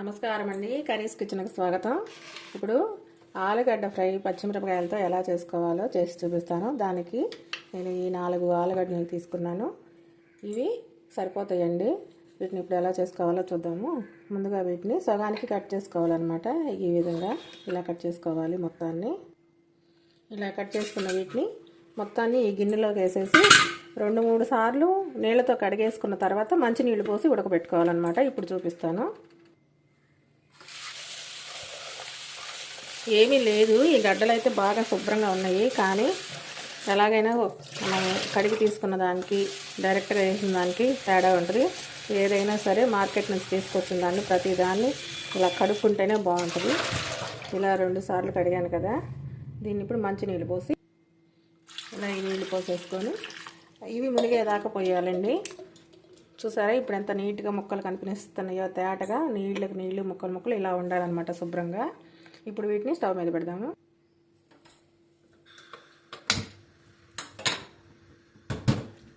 నమస్కారం అండి కర్రీస్ కిచెన్కి స్వాగతం. ఇప్పుడు ఆలుగడ్డ ఫ్రై పచ్చిమిరపకాయలతో ఎలా చేసుకోవాలో చేసి చూపిస్తాను. దానికి నేను ఈ నాలుగు ఆలుగడ్డలు తీసుకున్నాను. ఇవి సరిపోతాయండి. వీటిని ఇప్పుడు ఎలా చేసుకోవాలో చూద్దాము. ముందుగా వీటిని సగానికి కట్ చేసుకోవాలన్నమాట. ఈ విధంగా ఇలా కట్ చేసుకోవాలి మొత్తాన్ని. ఇలా కట్ చేసుకున్న వీటిని మొత్తాన్ని ఈ గిన్నెలోకి వేసేసి రెండు మూడు సార్లు నీళ్ళతో కడిగేసుకున్న తర్వాత మంచి నీళ్ళు పోసి ఉడకబెట్టుకోవాలన్నమాట. ఇప్పుడు చూపిస్తాను. ఏమీ లేదు. ఈ గడ్డలు అయితే బాగా శుభ్రంగా ఉన్నాయి. కానీ ఎలాగైనా మనం కడిగి తీసుకున్న దానికి డైరెక్ట్గా వేసిన దానికి తేడా ఉంటుంది. ఏదైనా సరే మార్కెట్ నుంచి తీసుకొచ్చిన దాన్ని ప్రతి దాన్ని ఇలా కడుక్కుంటేనే బాగుంటుంది. ఇలా రెండు సార్లు కడిగాను కదా. దీన్ని ఇప్పుడు మంచి నీళ్ళు పోసి ఇలా ఈ నీళ్ళు పోసేసుకొని ఇవి మునిగేదాకా పోయాలండి. చూసారా? ఇప్పుడు ఎంత నీట్గా ముక్కలు కనిపిస్తున్నాయో తేటగా నీళ్ళకి నీళ్ళు ముక్కలు ముక్కలు ఇలా ఉండాలన్నమాట శుభ్రంగా. ఇప్పుడు వీటిని స్టవ్ మీద పెడదాము.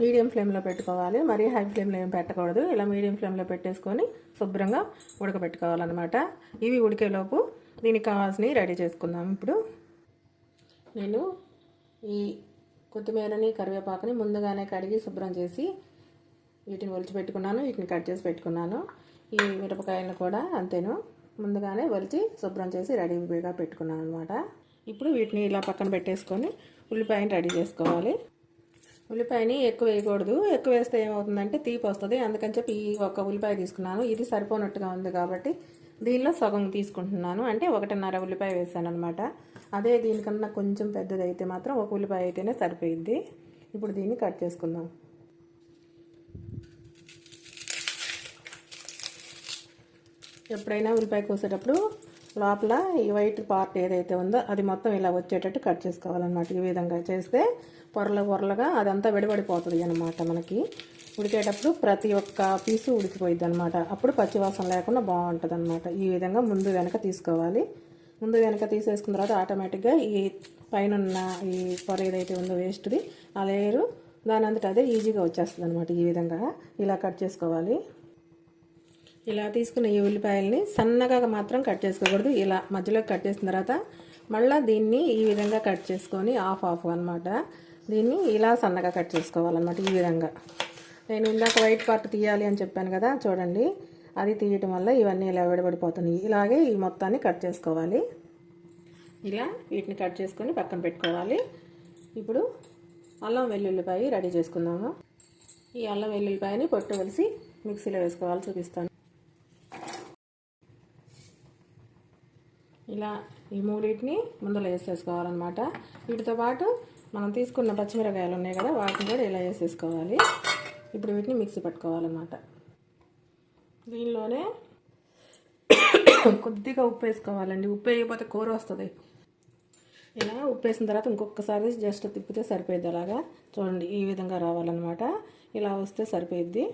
మీడియం ఫ్లేమ్లో పెట్టుకోవాలి. మరీ హై ఫ్లేమ్లో ఏం పెట్టకూడదు. ఇలా మీడియం ఫ్లేమ్లో పెట్టేసుకొని శుభ్రంగా ఉడకబెట్టుకోవాలన్నమాట. ఇవి ఉడికేలోపు దీనికి కావాల్సినవి రెడీ చేసుకుందాం ఇప్పుడు. నేను ఈ కొత్తిమీరని కరివేపాకుని ముందుగానే కడిగి శుభ్రం చేసి వీటిని ఒలిచి పెట్టుకున్నాను వీటిని కట్ చేసి పెట్టుకున్నాను. ఈ మిరపకాయలను కూడా అంతేను. ముందుగానే వలిచి శుభ్రం చేసి రెడీగా పెట్టుకున్నాను అనమాట ఇప్పుడు వీటిని ఇలా పక్కన పెట్టేసుకొని ఉల్లిపాయని రెడీ చేసుకోవాలి. ఉల్లిపాయని ఎక్కువ వేయకూడదు. ఎక్కువ వేస్తే ఏమవుతుందంటే తీపి వస్తుంది. అందుకని చెప్పి ఈ ఒక ఉల్లిపాయ తీసుకున్నాను. ఇది సరిపోనట్టుగా ఉంది కాబట్టి దీనిలో సగం తీసుకుంటున్నాను. అంటే ఒకటిన్నర ఉల్లిపాయ వేసాను అనమాట అదే దీనికన్నా కొంచెం పెద్దది అయితే మాత్రం ఒక ఉల్లిపాయ అయితేనే సరిపోయిద్ది. ఇప్పుడు దీన్ని కట్ చేసుకుందాం. ఎప్పుడైనా ఉల్లిపాయ కోసేటప్పుడు లోపల ఈ వైట్ పార్ట్ ఏదైతే ఉందో అది మొత్తం ఇలా వచ్చేటట్టు కట్ చేసుకోవాలన్నమాట. ఈ విధంగా చేస్తే పొరల పొరలుగా అదంతా విడిపడిపోతుంది అనమాట మనకి. ఉడికేటప్పుడు ప్రతి ఒక్క పీసు ఉడికిపోయిద్ది అనమాట అప్పుడు పచ్చివాసన లేకుండా బాగుంటుంది అనమాట ఈ విధంగా ముందు వెనక తీసుకోవాలి. ముందు వెనక తీసేసుకున్న తర్వాత ఆటోమేటిక్గా ఈ పైన ఈ పొర ఏదైతే ఉందో వేస్ట్ది ఆ లేయరు దాని అంతటా అదే ఈజీగా వచ్చేస్తుంది అనమాట ఈ విధంగా ఇలా కట్ చేసుకోవాలి. ఇలా తీసుకున్న ఈ ఉల్లిపాయల్ని సన్నగా మాత్రం కట్ చేసుకోకూడదు. ఇలా మధ్యలో కట్ చేసిన తర్వాత మళ్ళీ దీన్ని ఈ విధంగా కట్ చేసుకొని ఆఫ్ ఆఫ్ అనమాట దీన్ని ఇలా సన్నగా కట్ చేసుకోవాలన్నమాట ఈ విధంగా. నేను ఇందాక వైట్ పార్ట్ తీయాలి అని చెప్పాను కదా చూడండి. అది తీయటం వల్ల ఇవన్నీ ఇలా విడబడిపోతున్నాయి. ఇలాగే ఈ మొత్తాన్ని కట్ చేసుకోవాలి. ఇలా వీటిని కట్ చేసుకొని పక్కన పెట్టుకోవాలి. ఇప్పుడు అల్లం వెల్లుల్లిపాయ రెడీ చేసుకుందాము. ఈ అల్లం వెల్లుల్లిపాయని పొట్టు కలిసి మిక్సీలో వేసుకోవాలి చూపిస్తాను. ఇలా ఈ మూడింటిని ముందులో వేసేసుకోవాలన్నమాట. వీటితో పాటు మనం తీసుకున్న పచ్చిమిరకాయలు ఉన్నాయి కదా వాటిని కూడా ఇలా వేసేసుకోవాలి. ఇప్పుడు వీటిని మిక్సీ పట్టుకోవాలన్నమాట. దీనిలోనే కొద్దిగా ఉప్పు వేసుకోవాలండి. ఉప్పు వేయకపోతే కూర వస్తుంది. ఇలా ఉప్పు వేసిన తర్వాత ఇంకొకసారి జస్ట్ తిప్పితే సరిపోయిద్ది అలాగా. చూడండి ఈ విధంగా రావాలన్నమాట. ఇలా వస్తే సరిపోయిద్ది.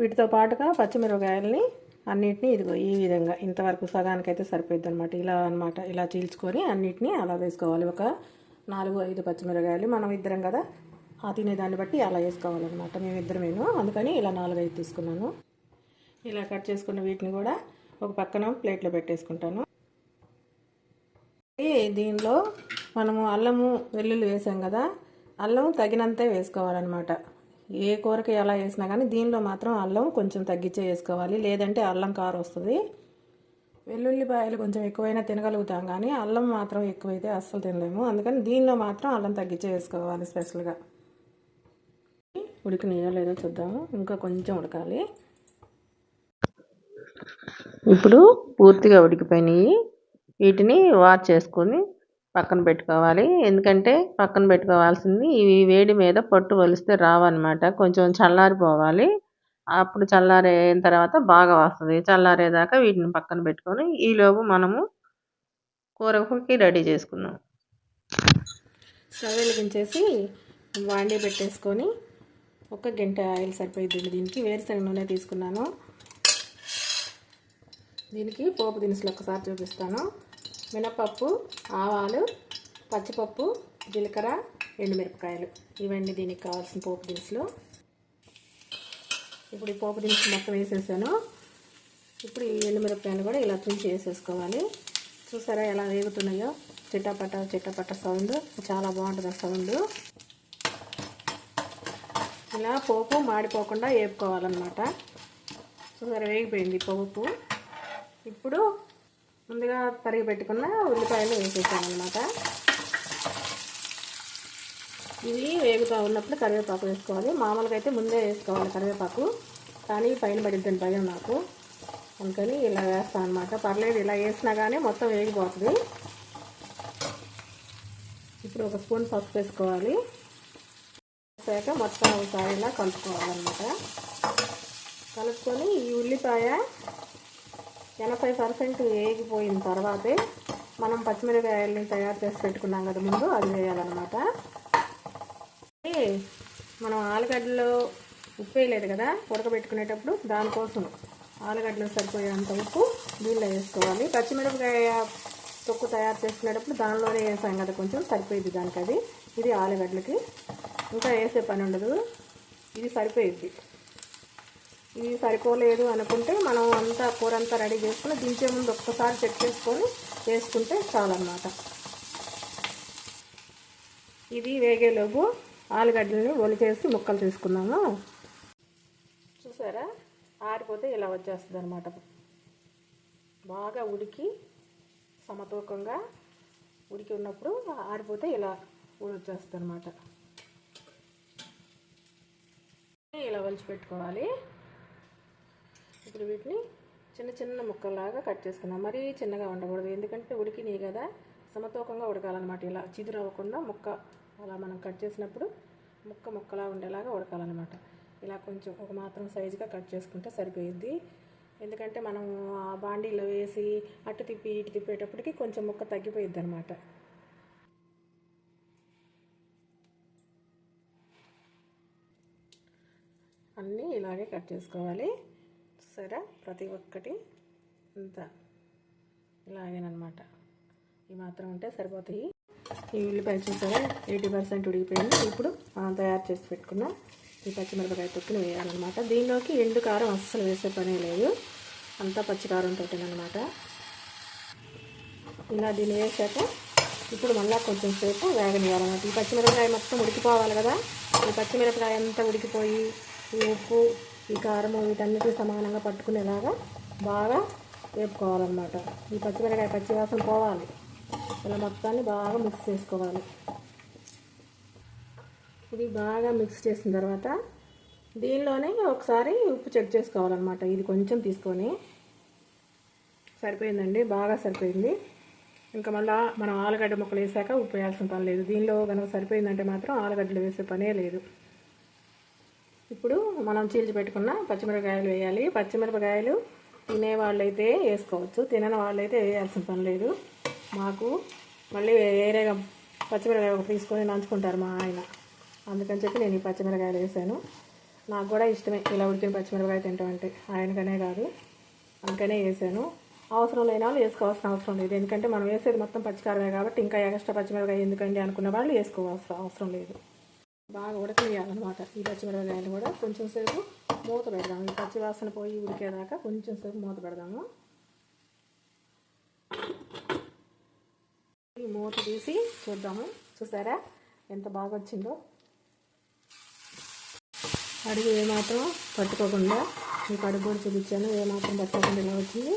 వీటితో పాటుగా పచ్చిమిరపకాయలని అన్నిటినీ ఇదిగో ఈ విధంగా ఇంతవరకు సగానికైతే సరిపోద్ది అనమాట ఇలా అనమాట ఇలా చీల్చుకొని అన్నిటినీ అలా వేసుకోవాలి. ఒక నాలుగు ఐదు పచ్చిమిరకాయలు మనం ఇద్దరం కదా? ఆ తినేదాన్ని బట్టి అలా వేసుకోవాలన్నమాట. మేము ఇద్దరమేను అందుకని ఇలా నాలుగు ఐదు తీసుకున్నాను. ఇలా కట్ చేసుకున్న వీటిని కూడా ఒక పక్కన ప్లేట్లో పెట్టేసుకుంటాను. దీనిలో మనము అల్లము వెల్లుల్లి వేసాం కదా? అల్లం తగినంతే వేసుకోవాలన్నమాట. ఏ కూరకి ఎలా వేసినా కానీ దీనిలో మాత్రం అల్లం కొంచెం తగ్గించే వేసుకోవాలి. లేదంటే అల్లం కారు వస్తుంది. వెల్లుల్లిపాయలు కొంచెం ఎక్కువైనా తినగలుగుతాం కానీ అల్లం మాత్రం ఎక్కువైతే అస్సలు తినలేము. అందుకని దీనిలో మాత్రం అల్లం తగ్గించే వేసుకోవాలి స్పెషల్గా. ఉడికినాయో లేదో చూద్దాము. ఇంకా కొంచెం ఉడకాలి. ఇప్పుడు పూర్తిగా ఉడికిపోయినాయి. వీటిని వాష్ చేసుకొని పక్కన పెట్టుకోవాలి. ఎందుకంటే పక్కన పెట్టుకోవాల్సింది ఇవి వేడి మీద పట్టు వలిస్తే రావన్నమాట. కొంచెం చల్లారిపోవాలి. అప్పుడు చల్లారైన తర్వాత బాగా వస్తుంది. చల్లారేదాకా వీటిని పక్కన పెట్టుకొని ఈలోపు మనము కూరకి రెడీ చేసుకుందాం. స్టవ్ వెలిగించేసి వాండి పెట్టేసుకొని ఒక గంట ఆయిల్ సరిపోయింది దీనికి వేరుశనగ నూనె తీసుకున్నాను. దీనికి పోపు దినుసులు ఒకసారి చూపిస్తాను. మినపప్పు ఆవాలు పచ్చిపప్పు జీలకర్ర ఎండుమిరపకాయలు. ఇవన్నీ దీనికి కావాల్సిన పోపు దినుసులు. ఇప్పుడు ఈ పోపు దినుసు మొత్తం వేసేసాను. ఇప్పుడు ఈ ఎండుమిరపకాయలు కూడా ఇలా తుంచి వేసేసుకోవాలి. చూసారా ఎలా వేగుతున్నాయో? చిట్టపట్ట చిట్టపట్ట సౌండ్. చాలా బాగుంటుంది ఆ సౌండ్. ఇలా పోపు మాడిపోకుండా వేపుకోవాలన్నమాట. చూసారా వేగిపోయింది పోపు. ఇప్పుడు ముందుగా తరిగి పెట్టుకున్న ఉల్లిపాయలు వేసేసాను అనమాట ఇవి వేగుతూ ఉన్నప్పుడు కరివేపాకు వేసుకోవాలి. మామూలుగా అయితే ముందే వేసుకోవాలి కరివేపాకు కానీ పైన పడిద్దని భయం నాకు. అందుకని ఇలా వేస్తాను అనమాట పర్లేదు ఇలా వేసినా కానీ మొత్తం వేగిపోతుంది. ఇప్పుడు ఒక స్పూన్ పసుపు వేసుకోవాలి. వేసాక మొత్తం ఒకసారి ఇలా కలుపుకోవాలన్నమాట. కలుపుకొని ఈ ఉల్లిపాయ ఎనభై పర్సెంట్ వేగిపోయిన తర్వాతే మనం పచ్చిమిరపకాయల్ని తయారు చేసి పెట్టుకున్నాం కదా ముందు అది వేయాలన్నమాట. మనం ఆలుగడ్డలో ఉప్పు వేయలేదు కదా ఉడకబెట్టుకునేటప్పుడు దానికోసం ఆలుగడ్డలు సరిపోయేంత ఉప్పు దీనిలో వేసుకోవాలి. పచ్చిమిరపకాయ తొక్కు తయారు చేసుకునేటప్పుడు దానిలోనే వేసాం కదా కొంచెం సరిపోయింది దానికి అది ఇది ఆలుగడ్డలకి. ఇంకా వేసే పని ఉండదు. ఇది సరిపోయిద్ది. ఇది సరిపోలేదు అనుకుంటే మనం అంతా కూర అంతా రెడీ చేసుకుని దించే ముందు ఒక్కసారి చెక్ చేసుకొని వేసుకుంటే చాలన్నమాట. ఇది వేగేలోపు ఆలుగడ్డలని ఒలిచేసి ముక్కలు తీసుకున్నాము చూసారా? ఆరిపోతే ఇలా వచ్చేస్తుంది అనమాట బాగా ఉడికి సమతూకంగా ఉడికి ఉన్నప్పుడు ఆరిపోతే ఇలా వచ్చేస్తుంది అనమాట ఇలా వలిచి పెట్టుకోవాలి ఇప్పుడు వీటిని చిన్న చిన్న ముక్కల్లాగా కట్ చేసుకున్నాం మరీ చిన్నగా ఉండకూడదు ఎందుకంటే ఉడికినాయి కదా. సమతూకంగా ఉడకాలన్నమాట ఇలా చిదురు అవ్వకుండా ముక్క అలా మనం కట్ చేసినప్పుడు ముక్క ముక్కలా ఉండేలాగా ఉడకాలన్నమాట. ఇలా కొంచెం ఒక మాత్రం సైజుగా కట్ చేసుకుంటే సరిపోయిద్ది. ఎందుకంటే మనం ఆ బాండీలో వేసి అటు తిప్పి ఇటు తిప్పేటప్పటికి కొంచెం ముక్క తగ్గిపోయిద్ది అనమాట అన్నీ ఇలాగే కట్ చేసుకోవాలి. సరే ప్రతి ఒక్కటి ఇంత ఇలాగేనమాట ఈ మాత్రం ఉంటే సరిపోతాయి. ఈ ఉల్లిపాయ చూసారా? ఎయిటీ పర్సెంట్ ఉడికిపోయింది. ఇప్పుడు మనం తయారు చేసి పెట్టుకున్న. ఈ పచ్చిమిరపకాయ తొక్కులు వేయాలన్నమాట. దీనిలోకి ఎండు కారం అస్సలు వేసే పనే లేదు. అంతా పచ్చికారంతో అనమాట ఇలా దీన్ని వేసాక ఇప్పుడు మళ్ళీ కొంచెం సేపు వేగనివ్వాలన్నమాట. ఈ పచ్చిమిరపకాయ మొత్తం ఉడికిపోవాలి కదా. ఈ పచ్చిమిరపకాయ అంతా ఉడికిపోయి ఈ ఉప్పు ఈ కారం వీటన్నిటి సమానంగా పట్టుకునేలాగా బాగా వేపుకోవాలన్నమాట. ఈ పచ్చిమిరపకాయ పచ్చివాసన పోవాలి. ఇలా మొత్తాన్ని బాగా మిక్స్ చేసుకోవాలి. ఇది బాగా మిక్స్ చేసిన తర్వాత దీనిలోనే ఒకసారి ఉప్పు చెక్ చేసుకోవాలన్నమాట. ఇది కొంచెం తీసుకొని సరిపోయిందండి బాగా సరిపోయింది. ఇంకా మళ్ళీ మనం ఆలుగడ్డ ముక్కలు వేసాక ఉప్పు వేయాల్సిన పని లేదు. దీనిలో కనుక సరిపోయిందంటే మాత్రం ఆలుగడ్డలు వేసే పనే లేదు. ఇప్పుడు మనం చీల్చి పెట్టుకున్న పచ్చిమిరపకాయలు వేయాలి. పచ్చిమిరపకాయలు తినే వాళ్ళైతే వేసుకోవచ్చు. తినని వాళ్ళైతే వేయాల్సిన పని లేదు. మాకు మళ్ళీ వేరేగా పచ్చిమిరపకాయ తీసుకొని నంచుకుంటారు మా ఆయన. అందుకని చెప్పి నేను ఈ పచ్చిమిరపకాయలు వేసాను. నాకు కూడా ఇష్టమే ఇలా ఉడికిన పచ్చిమిరపకాయ తింటామంటే ఆయనకనే కాదు. అందుకనే వేసాను. అవసరం లేని వాళ్ళు వేసుకోవాల్సిన అవసరం లేదు. ఎందుకంటే మనం వేసేది మొత్తం పచ్చికారమే కాబట్టి ఇంకా ఎక్స్ట్రా పచ్చిమిరపకాయ ఎందుకండి అనుకున్న వాళ్ళు వేసుకోవాల్సిన అవసరం లేదు. బాగా ఉడకనియాలన్నమాట ఈ పచ్చిమిరపకాయలు కూడా కొంచెం సేపు మూత పెడదాము. ఈ పచ్చి వాసన పోయి ఉడికేదాకా కొంచెం సేపు మూత పెడదాము. ఈ మూత తీసి చూద్దాము. చూసారా? ఎంత బాగా వచ్చిందో. అడుగు ఏమాత్రం పట్టుకోకుండా మీకు అడుగు కూడా చూపించాను. ఏమాత్రం పట్టుకోకుండా ఇలా వచ్చింది.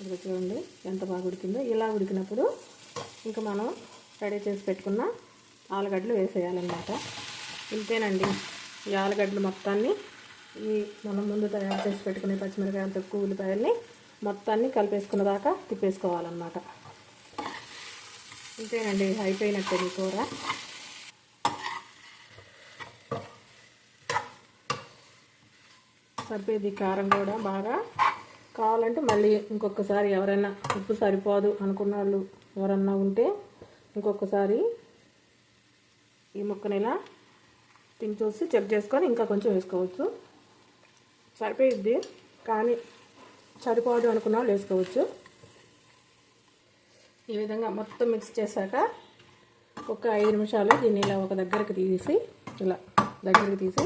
అది చూడండి ఎంత బాగా ఉడికిందో. ఇలా ఉడికినప్పుడు ఇంకా మనం రెడీ చేసి పెట్టుకున్న ఆలుగడ్డలు వేసేయాలన్నమాట. ఇంతేనండి. ఈ ఆలుగడ్డలు మొత్తాన్ని ఈ మనం ముందు తయారు చేసి పెట్టుకునే పచ్చిమిరకాయలు తక్కువ ఉల్లిపాయల్ని మొత్తాన్ని కలిపేసుకున్న దాకా తిప్పేసుకోవాలన్నమాట. ఇంతేనండి. అయిపోయినట్టే ఈ కూర. సరిపోయింది కారం కూడా బాగా కావాలంటే మళ్ళీ ఇంకొకసారి ఎవరైనా ఉప్పు సరిపోదు అనుకున్న వాళ్ళు ఎవరన్నా ఉంటే ఇంకొకసారి ఈ ముక్కని ఇలా తిని చూసి చెక్ చేసుకొని ఇంకా కొంచెం వేసుకోవచ్చు. సరిపోయిద్ది కానీ సరిపోదు అనుకున్న వాళ్ళు వేసుకోవచ్చు. ఈ విధంగా మొత్తం మిక్స్ చేశాక ఒక ఐదు నిమిషాలు దీన్ని ఇలా ఒక దగ్గరికి తీసి ఇలా దగ్గరికి తీసి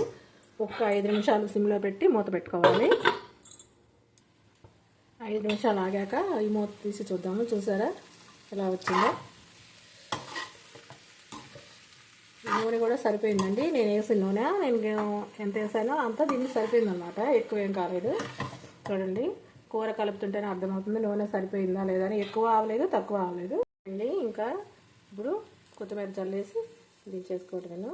ఒక్క ఐదు నిమిషాలు సిమ్లో పెట్టి మూత పెట్టుకోవాలి. ఐదు నిమిషాలు ఆగాక ఈ మూత తీసి చూద్దాము. చూసారా? ఎలా వచ్చిందో? నూనె కూడా సరిపోయిందండి. నేను వేసిన నూనె. నేను ఎంత వేసానో అంతా దీనికి సరిపోయిందనమాట ఎక్కువ ఏం కాలేదు. చూడండి. కూర కలుపుతుంటేనే అర్థమవుతుంది నూనె సరిపోయిందా లేదా అని. ఎక్కువ అవ్వలేదు తక్కువ అవ్వలేదు అండి ఇంకా ఇప్పుడు కొత్తిమీర చల్లేసి దించేసుకోవటమేను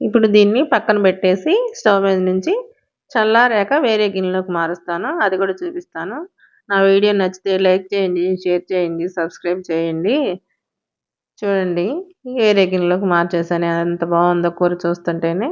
ఇప్పుడు దీన్ని పక్కన పెట్టేసి స్టవ్ మీద నుంచి చల్లారాక వేరే గిన్నెలోకి మారుస్తాను. అది కూడా చూపిస్తాను. నా వీడియో నచ్చితే లైక్ చేయండి షేర్ చేయండి సబ్స్క్రైబ్ చేయండి. చూడండి వేరే గిన్నెలోకి మార్చేసాను ఎంత బాగుందో కూర చూస్తుంటేనే.